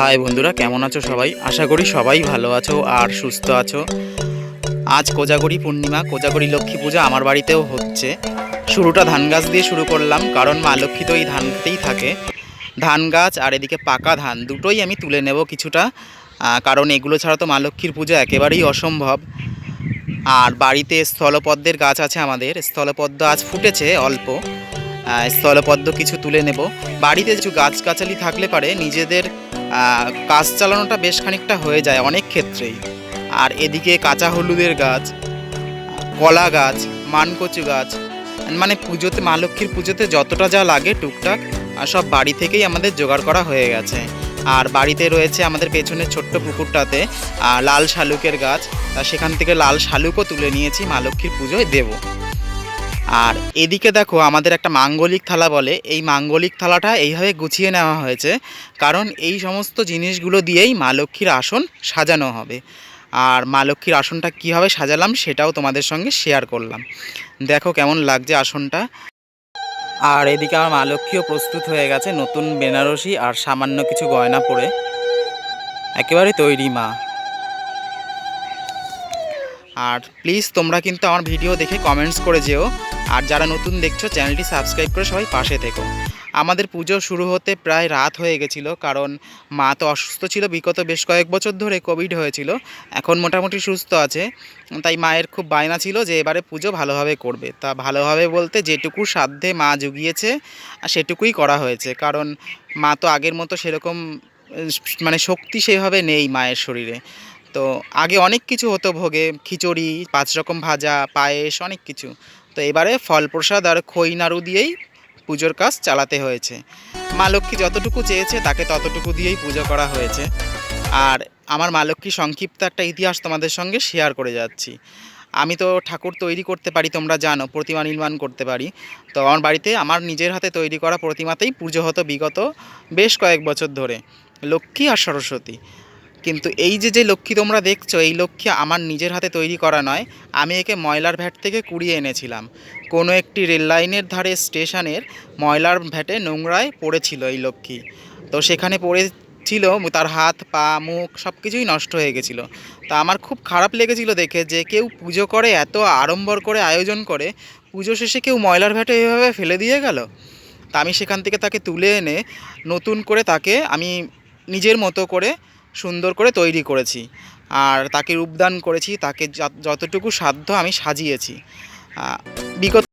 High বন্ধুরা, কেমন আছো সবাই? আশা করি সবাই ভালো আছো আর সুস্থ আছো। আজ কোজাগরি পূর্ণিমা, কোজাগরি লক্ষ্মী পূজা আমার বাড়িতেও হচ্ছে। শুরুটা ধান গাছ দিয়ে শুরু করলাম, কারণ মা লক্ষ্মী তো এই ধানতেই থাকে। ধান গাছ আর এদিকে পাকা ধান দুটোই আমি তুলে নেব কিছুটা। কারণ এগুলো ছাড়া তো মা লক্ষ্মীর পুজো একেবারেই অসম্ভব। আর বাড়িতে স্থলপদ্মের গাছ আছে আমাদের, স্থলপদ্ম আজ ফুটেছে অল্প। স্থলপদ্ম কিছু তুলে নেব। বাড়িতে কিছু গাছগাছালি থাকলে পারে, নিজেদের কাজ চালানোটা বেশ খানিকটা হয়ে যায় অনেক ক্ষেত্রেই। আর এদিকে কাঁচা হলুদের গাছ, কলা গাছ, মানকচু গাছ মানে পুজোতে, মা লক্ষ্মীর পুজোতে যতটা যা লাগে টুকটাক, আর সব বাড়ি থেকেই আমাদের জোগাড় করা হয়ে গেছে। আর বাড়িতে রয়েছে আমাদের পেছনের ছোট্ট পুকুরটাতে লাল শালুকের গাছ, তা সেখান থেকে লাল শালুকও তুলে নিয়েছি, মা লক্ষ্মীর পুজোয় দেবো। আর এদিকে দেখো আমাদের একটা মাঙ্গলিক থালা বলে। এই মাঙ্গলিক থালাটা এইভাবে গুছিয়ে নেওয়া হয়েছে, কারণ এই সমস্ত জিনিসগুলো দিয়েই মা লক্ষ্মীর আসন সাজানো হবে। আর মা লক্ষ্মীর আসনটা কীভাবে সাজালাম সেটাও তোমাদের সঙ্গে শেয়ার করলাম। দেখো কেমন লাগছে আসনটা। আর এদিকে আমার মা লক্ষ্মীও প্রস্তুত হয়ে গেছে নতুন বেনারসি আর সামান্য কিছু গয়না পরে। একেবারে তৈরি মা। আর প্লিজ তোমরা কিন্তু আমার ভিডিও দেখে কমেন্টস করে যেও। আর যারা নতুন দেখছ চ্যানেলটি সাবস্ক্রাইব করে সবাই পাশে থেকো। আমাদের পুজো শুরু হতে প্রায় রাত হয়ে গেছিল, কারণ মা তো অসুস্থ ছিল, বিগত বেশ কয়েক বছর ধরে কোভিড হয়েছিল, এখন মোটামুটি সুস্থ আছে। তাই মায়ের খুব বায়না ছিল যে এবারে পুজো ভালোভাবে করবে। তা ভালোভাবে বলতে যেটুকু সাধ্যে মা জুগিয়েছে সেটুকুই করা হয়েছে। কারণ মা তো আগের মতো সেরকম মানে শক্তি সেভাবে নেই মায়ের শরীরে। তো আগে অনেক কিছু হতো ভোগে, খিচুড়ি, পাঁচ রকম ভাজা, পায়েস, অনেক কিছু। তো এবারে ফল প্রসাদ আর খই নাড়ু দিয়েই পুজোর কাজ চালাতে হয়েছে। মা লক্ষ্মী যতটুকু চেয়েছে তাকে ততটুকু দিয়েই পুজো করা হয়েছে। আর আমার মা লক্ষ্মী সংক্ষিপ্ত একটা ইতিহাস তোমাদের সঙ্গে শেয়ার করে যাচ্ছি। আমি তো ঠাকুর তৈরি করতে পারি, তোমরা জানো, প্রতিমা নির্মাণ করতে পারি। তো আমার বাড়িতে আমার নিজের হাতে তৈরি করা প্রতিমাতেই পুজো হতো বিগত বেশ কয়েক বছর ধরে। লক্ষ্মী আর সরস্বতী। কিন্তু এই যে যে লক্ষ্মী তোমরা দেখছ, এই লক্ষ্মী আমার নিজের হাতে তৈরি করা নয়। আমি একে ময়লার ভ্যাট থেকে কুড়িয়ে এনেছিলাম। কোনো একটি রেল লাইনের ধারে স্টেশনের ময়লার ভ্যাটে নোংরায় পড়েছিল এই লক্ষ্মী। তো সেখানে পড়েছিল, তার হাত, পা, মুখ সব কিছুই নষ্ট হয়ে গেছিল। তা আমার খুব খারাপ লেগেছিল দেখে যে, কেউ পুজো করে, এত আড়ম্বর করে আয়োজন করে, পুজো শেষে কেউ ময়লার ভ্যাটে এভাবে ফেলে দিয়ে গেল? তা আমি সেখান থেকে তাকে তুলে এনে নতুন করে তাকে আমি নিজের মতো করে সুন্দর করে তৈরি করেছি। আর তাকে রূপদান করেছি তাকে যতটুকু সাধ্য আমি সাজিয়েছি। বিগত